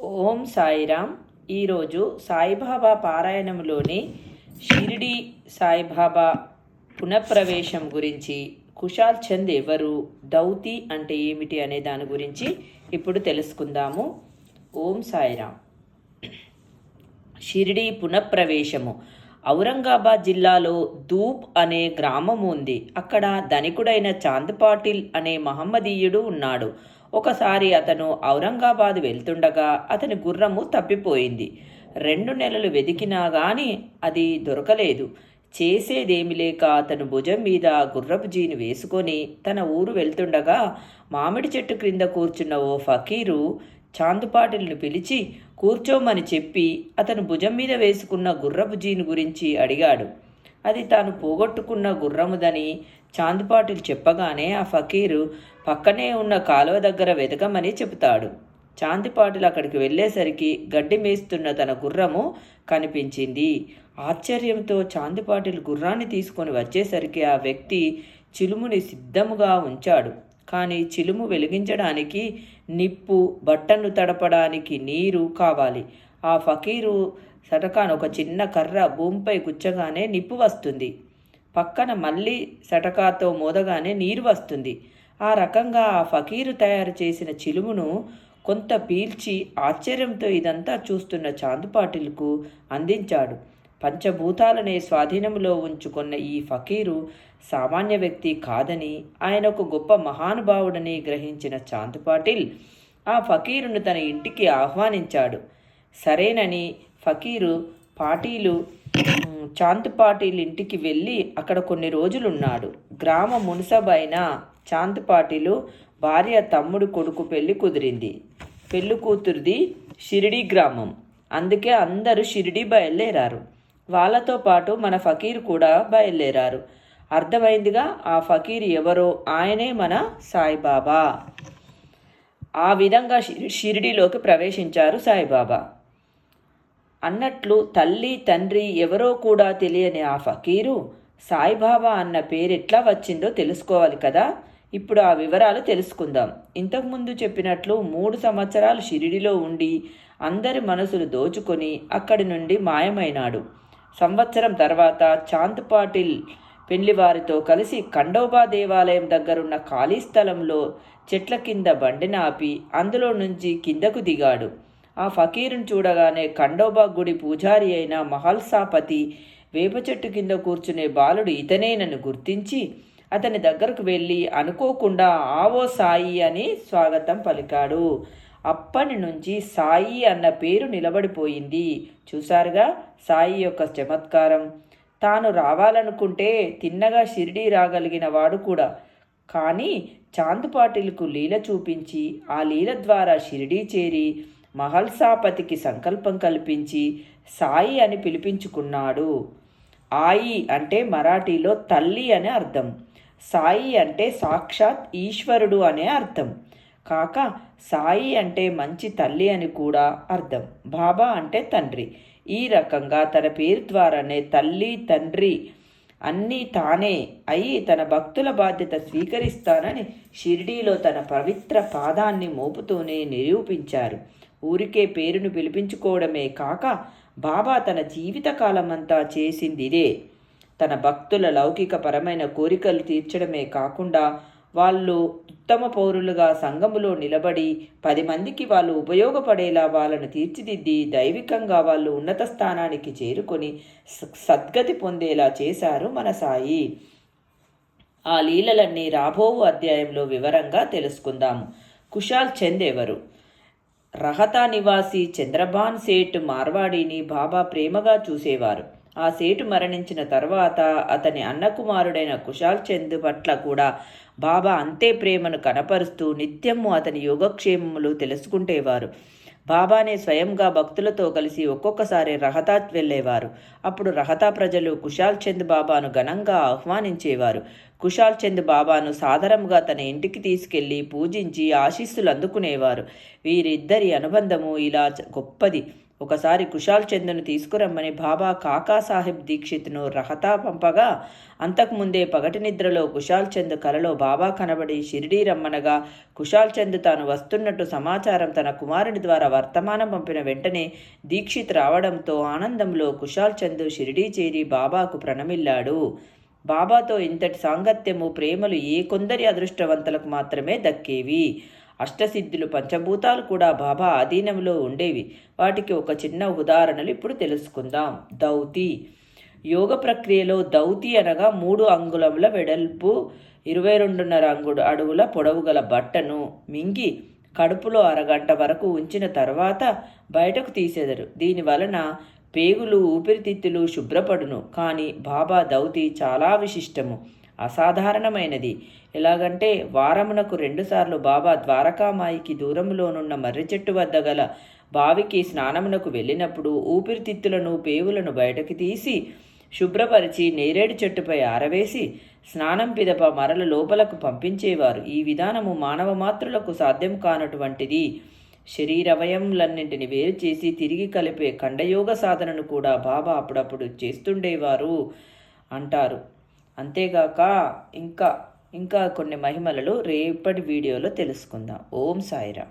ఓం సాయిరామ్. ఈరోజు సాయిబాబా పారాయణంలోని షిరిడి సాయిబాబా పునఃప్రవేశం గురించి కుషాల్ చంద్ ఎవరు దౌతి అంటే ఏమిటి అనే దాని గురించి ఇప్పుడు తెలుసుకుందాము. ఓం సాయిరామ్. షిరిడి పునఃప్రవేశము. ఔరంగాబాద్ జిల్లాలో ధూప్ అనే గ్రామం ఉంది. అక్కడ ధనికుడైన చాంద్ పాటిల్ అనే మహమ్మదీయుడు ఉన్నాడు. ఒకసారి అతను ఔరంగాబాద్ వెళ్తుండగా అతని గుర్రము తప్పిపోయింది. రెండు నెలలు వెతికినా గాని అది దొరకలేదు. చేసేదేమి లేక అతను భుజం మీద గుర్రపు జీని వేసుకొని తన ఊరు వెళ్తుండగా మామిడి చెట్టు క్రింద కూర్చున్న ఓ ఫకీరు చాందుపాటిల్ని పిలిచి కూర్చోమని చెప్పి అతను భుజం మీద వేసుకున్న గుర్రపు జీను గురించి అడిగాడు. అది తాను పోగొట్టుకున్న గుర్రముదని చాందిపాటిలు చెప్పగానే ఆ ఫకీరు పక్కనే ఉన్న కాలువ దగ్గర వెతకమని చెబుతాడు. చాందిపాటిలు అక్కడికి వెళ్ళేసరికి గడ్డి మేస్తున్న తన గుర్రము కనిపించింది. ఆశ్చర్యంతో చాందిపాటిలు గుర్రాన్ని తీసుకొని వచ్చేసరికి ఆ వ్యక్తి చిలుముని సిద్ధముగా ఉంచాడు. కానీ చిలుము వెలిగించడానికి నిప్పు బట్టను తడపడానికి నీరు కావాలి. ఆ ఫకీరు సటకాన్ ఒక చిన్న కర్ర భూమిపై గుచ్చగానే నిప్పు వస్తుంది. పక్కన మళ్ళీ సటకాతో మోదగానే నీరు వస్తుంది. ఆ రకంగా ఆ ఫకీరు తయారు చేసిన చిలుమును కొంత పీల్చి ఆశ్చర్యంతో ఇదంతా చూస్తున్న చాందుపాటిల్కు అందించాడు. పంచభూతాలనే స్వాధీనంలో ఉంచుకున్న ఈ ఫకీరు సామాన్య వ్యక్తి కాదని ఆయన ఒక గొప్ప మహానుభావుడని గ్రహించిన చాందుపాటిల్ ఆ ఫకీరును తన ఇంటికి ఆహ్వానించాడు. సరేనని ఫకీరు పాటీలు ఉమ్, చాంద్ పాటీల్ ఇంటికి వెళ్ళి అక్కడ కొన్ని రోజులున్నాడు. గ్రామ మున్సబైన చాంద్ పాటీలు భార్య తమ్ముడు కొడుకు పెళ్ళి కుదిరింది. పెళ్ళి కూతురిది షిరిడి గ్రామం. అందుకే అందరూ షిరిడి బయలుదేరారు. వాళ్ళతో పాటు మన ఫకీర్ కూడా బయలుదేరారు. అర్థమైందిగా? ఆ ఫకీర్ ఎవరో? ఆయనే మన సాయిబాబా. ఆ విధంగా షిరి- షిరిడిలోకి ప్రవేశించారు సాయిబాబా. అన్నట్లు తల్లి తండ్రి ఎవరో కూడా తెలియని ఆ ఫకీరు సాయిబాబా అన్న పేరెట్లా వచ్చిందో తెలుసుకోవాలి కదా. ఇప్పుడు ఆ వివరాలు తెలుసుకుందాం. ఇంతకుముందు చెప్పినట్లు మూడు సంవత్సరాలు షిరిడిలో ఉండి అందరి మనసులు దోచుకొని అక్కడి నుండి మాయమైనాడు. సంవత్సరం తర్వాత చాంద్ పాటిల్ పెళ్ళివారితో కలిసి ఖండోబా దేవాలయం దగ్గరున్న ఖాళీ స్థలంలో చెట్ల కింద బండిని ఆపి అందులో నుంచి కిందకు దిగాడు. ఆ ఫకీరుని చూడగానే ఖండోబా గుడి పూజారి అయిన మహల్సాపతి వేప చెట్టు కింద కూర్చునే బాలుడు ఇతనేనని గుర్తించి అతని దగ్గరకు వెళ్ళి అనుకోకుండా ఆవో సాయి అని స్వాగతం పలికాడు. అప్పటి నుంచి సాయి అన్న పేరు నిలబడిపోయింది. చూసారుగా సాయి యొక్క చమత్కారం. తాను రావాలనుకుంటే తిన్నగా షిరిడీ రాగలిగిన వాడు కూడా. కానీ చాంద్ పాటిల్కు లీల చూపించి ఆ లీల ద్వారా షిరిడీ చేరి మహల్సాపతికి సంకల్పం కల్పించి సాయి అని పిలిపించుకున్నాడు. ఆయి అంటే మరాఠీలో తల్లి అనే అర్థం. సాయి అంటే సాక్షాత్ ఈశ్వరుడు అనే అర్థం. కాక సాయి అంటే మంచి తల్లి అని కూడా అర్థం. బాబా అంటే తండ్రి. ఈ రకంగా తన పేరు ద్వారానే తల్లి తండ్రి అన్నీ తానే అయి తన భక్తుల బాధ్యత స్వీకరిస్తానని షిరిడీలో తన పవిత్ర పాదాన్ని మోపుతూనే నిరూపించారు. ఊరికే పేరును పిలిపించుకోవడమే కాక బాబా తన జీవితకాలమంతా చేసిందిదే. తన భక్తుల లౌకికపరమైన కోరికలు తీర్చడమే కాకుండా వాళ్ళు ఉత్తమ పౌరులుగా సంఘములో నిలబడి పది మందికి వాళ్ళు ఉపయోగపడేలా వాళ్ళను తీర్చిదిద్ది దైవికంగా వాళ్ళు ఉన్నత స్థానానికి చేరుకొని సద్గతి పొందేలా చేశారు మన సాయి ఆ లీలలన్నీ రాబోవు అధ్యాయంలో వివరంగా తెలుసుకుందాము కుషాల్ చంద్ ఎవరు? రహతా నివాసి చంద్రభాన్ సేట్ మార్వాడిని బాబా ప్రేమగా చూసేవారు. ఆ సేటు మరణించిన తర్వాత అతని అన్న కుమారుడైన చంద్ పట్ల కూడా బాబా అంతే ప్రేమను కనపరుస్తూ నిత్యము అతని యోగక్షేమములు తెలుసుకుంటేవారు. బాబానే స్వయంగా భక్తులతో కలిసి ఒక్కొక్కసారి రహతాత్ వెళ్ళేవారు. అప్పుడు రహతా ప్రజలు కుషాల్ చంద్ బాబాను ఘనంగా ఆహ్వానించేవారు. కుషాల్ చంద్ బాబాను సాదరంగా తన ఇంటికి తీసుకెళ్ళి పూజించి ఆశీస్సులు అందుకునేవారు. వీరిద్దరి అనుబంధము ఇలా చ- గొప్పది. ఒకసారి కుశాల్ చంద్ను తీసుకురమ్మని బాబా కాకాసాహెబ్ దీక్షిత్ను రహతా పంపగా అంతకుముందే పగటి నిద్రలో కుశాల్ చంద్ కలలో బాబా కనబడి షిరిడీ రమ్మనగా కుశాల్ చంద్ తాను వస్తున్నట్టు సమాచారం తన కుమారుని ద్వారా వర్తమానం పంపిన వెంటనే దీక్షిత్ రావడంతో ఆనందంలో కుశాల్ చంద్ షిరిడీ చేరి బాబాకు ప్రణమిల్లాడు. బాబాతో ఇంతటి సాంగత్యము ప్రేమలు ఏ కొందరి అదృష్టవంతులకు మాత్రమే దక్కేవి? అష్టసిద్ధులు పంచభూతాలు కూడా బాబా ఆధీనంలో ఉండేవి. వాటికి ఒక చిన్న ఉదాహరణలు ఇప్పుడు తెలుసుకుందాం. దౌతి. యోగ ప్రక్రియలో దౌతి అనగా మూడు అంగుళముల వెడల్పు ఇరవై రెండున్నర అంగుడు అడుగుల పొడవు గల బట్టను మింగి కడుపులో అరగంట వరకు ఉంచిన తర్వాత బయటకు తీసేదరు. దీని వలన పేగులు ఊపిరితిత్తులు శుభ్రపడును. కానీ బాబా దౌతి చాలా విశిష్టము. అసాధారణమైనది. ఎలాగంటే వారమునకు రెండుసార్లు బాబా ద్వారకామాయికి దూరంలోనున్న మర్రి చెట్టు వద్ద గల బావికి స్నానమునకు వెళ్ళినప్పుడు ఊపిరితిత్తులను పేవులను బయటకు తీసి శుభ్రపరిచి నేరేడు చెట్టుపై ఆరవేసి స్నానం పిదప మరల లోపలకు పంపించేవారు. ఈ విధానము మానవ మాత్రులకు సాధ్యం కానటువంటిది. శరీరవయములన్నింటిని వేరు చేసి తిరిగి కలిపే ఖండయోగ సాధనను కూడా బాబా అప్పుడప్పుడు చేస్తుండేవారు అంటారు. అంతేగాక ఇంకా ఇంకా కొన్ని మహిమలలో రేపటి వీడియోలో తెలుసుకుందాం. ఓం సాయిరా